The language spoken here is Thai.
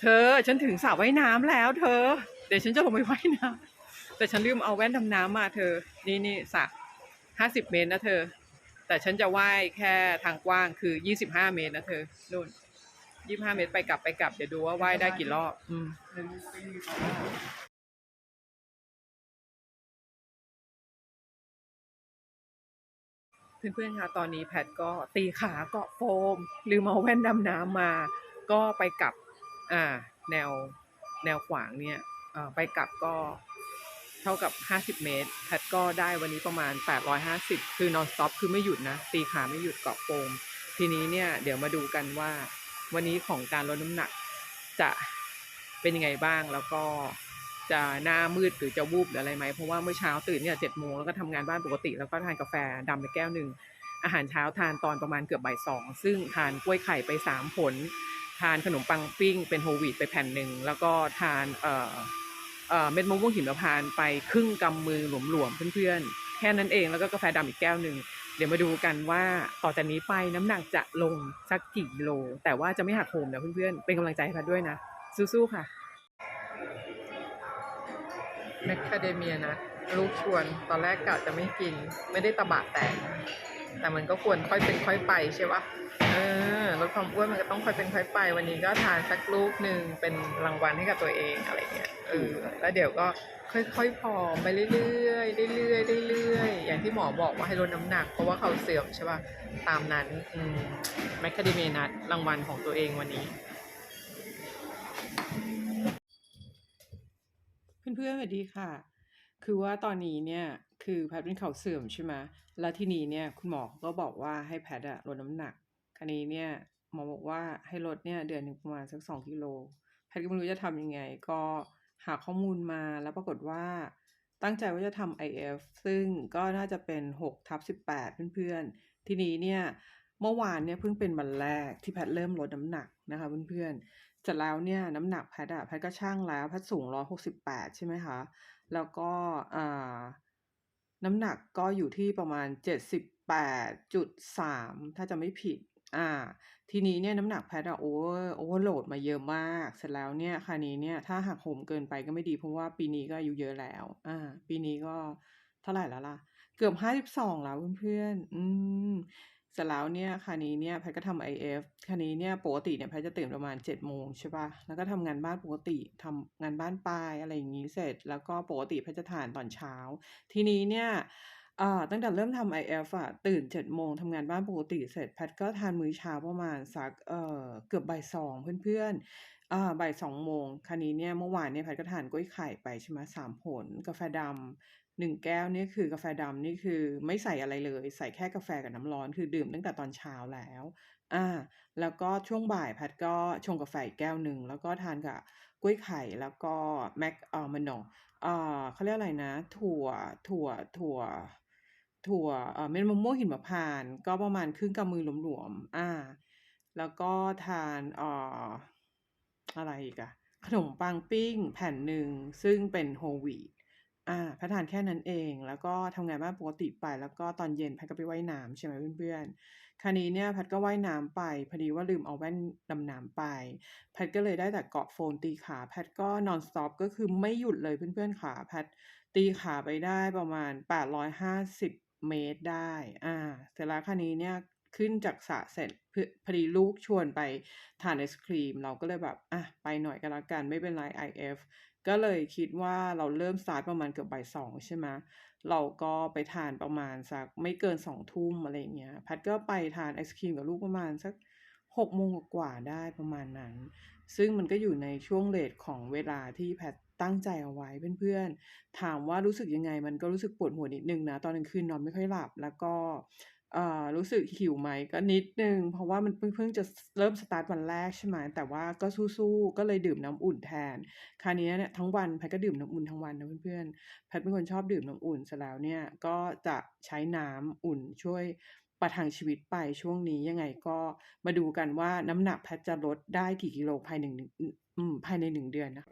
เธอฉันถึงสระว่ายน้ำแล้ว เธอ เดี๋ยวฉันจะลงไปว่ายน้ำแต่ฉันลืมเอาแว่นดำน้ำมาเธอ นี่นี่สระห้าสิบเมตรนะเธอ แต่ฉันจะว่ายแค่ทางกว้างคือยี่สิบห้าเมตรนะเธอนู่นยี่สิบห้าเมตรไปกลับไปกลับเดี๋ยวดูว่าว่ายได้กี่รอบ อืมเพื่อนๆ คะ ตอนนี้แพทก็ตีขาเกาะโฟม ลืมเอาแว่นดำน้ำมา ก็ไปกลับ อ่าแนวแนวขวางเนี่ยไปกลับก็เท่ากับ 50 เมตรแพทก็ได้วันนี้ประมาณ 850 คือนอนสต็อปคือไม่หยุดนะ ตีขาไม่หยุดเกาะโฟมทีนี้เนี่ยเดี๋ยวมาดูกันว่าวันนี้ของการลดน้ำหนักจะเป็นยังไงบ้างแล้วก็จะหน้ามืดหรือจะวูบหรืออะไรไหมเพราะว่าเมื่อเช้าตื่นเนี่ยเจ็ดโมงแล้วก็ทำงานบ้านปกติ แล้วก็ทานกาแฟดำไปแก้วหนึ่งอาหารเช้าทานตอนประมาณเกือบบ่ายสองซึ่งทานกล้วยไข่ไปสามผล ทานขนมปังปิ้ง เป็นโฮวีตไปแผ่นหนึ่งแล้วก็ทานเอ่อเอ่อเม็ดมะม่วงหิมพานต์ไปครึ่งกำมือหลวมๆเพื่อนๆแค่นั้นเองแล้วก็กาแฟดำอีกแก้วหนึ่งเดี๋ยวมาดูกันว่าต่อจากนี้ไปน้ำหนักจะลงสักกี่กิโล แต่ว่าจะไม่หักโหมนะเพื่อนๆเป็นกำลังใจให้พัดด้วยนะ สู้ๆค่ะแมคคาเดเมียนะลูกชวนตอนแรกกะจะไม่กิน ไม่ได้ตะบะแตก แต่มันก็ควรค่อยเป็นค่อยไปใช่ปะเออลดความอ้วนมันก็ต้องค่อยเป็นค่อยไป วันนี้ก็ทานสักลูกหนึ่งเป็นรางวัลให้กับตัวเองอะไรเงี้ยเออแล้วเดี๋ยวก็ค่อยๆผอมไปเรื่อยๆเรื่อยๆเรื่อยๆอย่างที่หมอบอกว่าให้ลดน้ำหนัก เพราะว่าเขาเสื่อมใช่ปะตามนั้นอืมแมคคาเดเมียนัทรางวัลของตัวเองวันนี้เพื่อนๆสวัสดีค่ะ คือว่าตอนนี้เนี่ย คือแพทเป็นเข่าเสื่อมใช่ไหมแล้วทีนี้เนี่ยคุณหมอก็บอกว่าให้แพทอะลดน้ำหนักคราวนี้เนี่ยหมอบอกว่าให้ลดเนี่ยเดือนหนึ่งประมาณสักสองกิโลแพทก็ไม่รู้จะทำยังไง ก็หาข้อมูลมาแล้วปรากฏว่าตั้งใจว่าจะทำ IF ซึ่งก็น่าจะเป็น6ทับ18 เพื่อนๆ ทีนี้เนี่ยเมื่อวานเนี่ยเพิ่งเป็นวันแรกที่แพทเริ่มลดน้ำหนักนะคะเพื่อนๆเสร็จแล้วเนี่ยน้ำหนักแพทอะแพทก็ชั่งแล้วแพทย์สูง 168 ใช่ไหมคะ แล้วก็อ่า น้ำหนักก็อยู่ที่ประมาณ 78.3 ถ้าจะไม่ผิด อ่า ทีนี้เนี่ยน้ำหนักแพทอะโอเวอร์โอเวอร์โหลดมาเยอะมาก เสร็จแล้วเนี่ยคราวนี้เนี่ยถ้าหักโหมเกินไปก็ไม่ดีเพราะว่าปีนี้ก็อายุเยอะแล้ว อ่า ปีนี้ก็เท่าไหร่แล้วล่ะ เกือบ 52 แล้วเพื่อนๆ อืม เสร็จแล้วเนี่ยคราวนี้เนี่ยแพทก็ทำ IF คราวนี้เนี่ยปกติเนี่ยแพทจะตื่นประมาณ7โมงใช่ปะ่ะ แล้วก็ทำงานบ้านปกติทำงานบ้านปลายอะไรอย่างงี้เสร็จ แล้วก็ปกติแพทจะทานตอนเช้า ทีนี้เนี่ย อ่าตั้งแต่เริ่มทำ IF อะตื่น7โมงทำงานบ้านปกติเสร็จแพทก็ทานมื้อเช้าประมาณสักเอ่อเกือบบ่าย2เพื่อนๆอ่าบ่าย2โมงคราวนี้เนี่ยเมื่อวานเนี่ยแพทก็ทานกล้วยไข่ไปใช่ไหม3ผล กาแฟดำ1แก้วเนี่ยคือกาแฟดำนี่คือไม่ใส่อะไรเลย ใส่แค่กาแฟกับน้ำร้อนคือดื่มตั้งแต่ตอนเช้าแล้วอาแล้วก็ช่วงบ่ายแพทก็ชงกาแฟอีกแก้วหนึ่งแล้วก็ทานกับกล้วยไข่แล้วก็แมคเอ่อมัน no อ่าเขาเรียกอะไรนะ ถั่วถั่วถั่ว ถั่วเอ่อเม็ดมะม่วงหิมพานต์ก็ประมาณครึ่งกำมือหลวมๆอ่า แล้วก็ทานเอ่ออะไรอีกอะขนมปังปิ้งแผ่นหนึ่งซึ่งเป็น Whole wheat อาแพททานแค่นั้นเอง แล้วก็ทำงานบ้านปกติไป แล้วก็ตอนเย็นแพทก็ไปว่ายน้ำใช่ไหมเพื่อนๆ คราวนี้เนี่ยแพทก็ว่ายน้ำไป พอดีว่าลืมเอาแว่นดำน้ำไป แพทก็เลยได้แต่เกาะโฟมตีขา แพทก็นอนสต็อปก็คือไม่หยุดเลยเพื่อนๆขาแพทตีขาไปได้ประมาณ 850 เมตรได้ อ่า เสร็จแล้วคราวนี้เนี่ยขึ้นจากสระเสร็จพพอดีลูกชวนไปทานไอศกรีม เราก็เลยแบบ อะ ไปหน่อยก็แล้วกันไม่เป็นไร IF ก็เลยคิดว่าเราเริ่มสตาร์ตประมาณเกือบบ่าย2ใช่ไหมเราก็ไปทานประมาณสักไม่เกิน2ทุ่มอะไรเงี้ยพทย์ก็ไปทานไอศกรีมกับลูกประมาณสัก6โมงกว่าได้ประมาณนั้น ซึ่งมันก็อยู่ในช่วงเรตของเวลาที่แพท ตั้งใจเอาไว้เพื่อนๆ ถามว่ารู้สึกยังไง มันก็รู้สึกปวดหัวนิดนึงนะ ตอนกลางคืนนอนไม่ค่อยหลับ แล้วก็อ่ารู้สึกหิวไหมก็นิดนึง เพราะว่ามันเพิ่งเพิ่งจะเริ่มสตาร์ตวันแรกใช่ไหมแต่ว่าก็สู้ๆก็เลยดื่มน้ำอุ่นแทน คราวนี้เนี่ยทั้งวันแพทก็ดื่มน้ำอุ่นทั้งวันนะเพื่อนๆแพทเป็นคนชอบดื่มน้ำอุ่นเสร็แล้วเนี่ยก็จะใช้น้ำอุ่นช่วยประทังชีวิตไปช่วงนี้ยังไงก็มาดูกันว่าน้ำหนักแพทจะลดได้กี่กิโลภายใน1อืมภายใน1เดือนนะ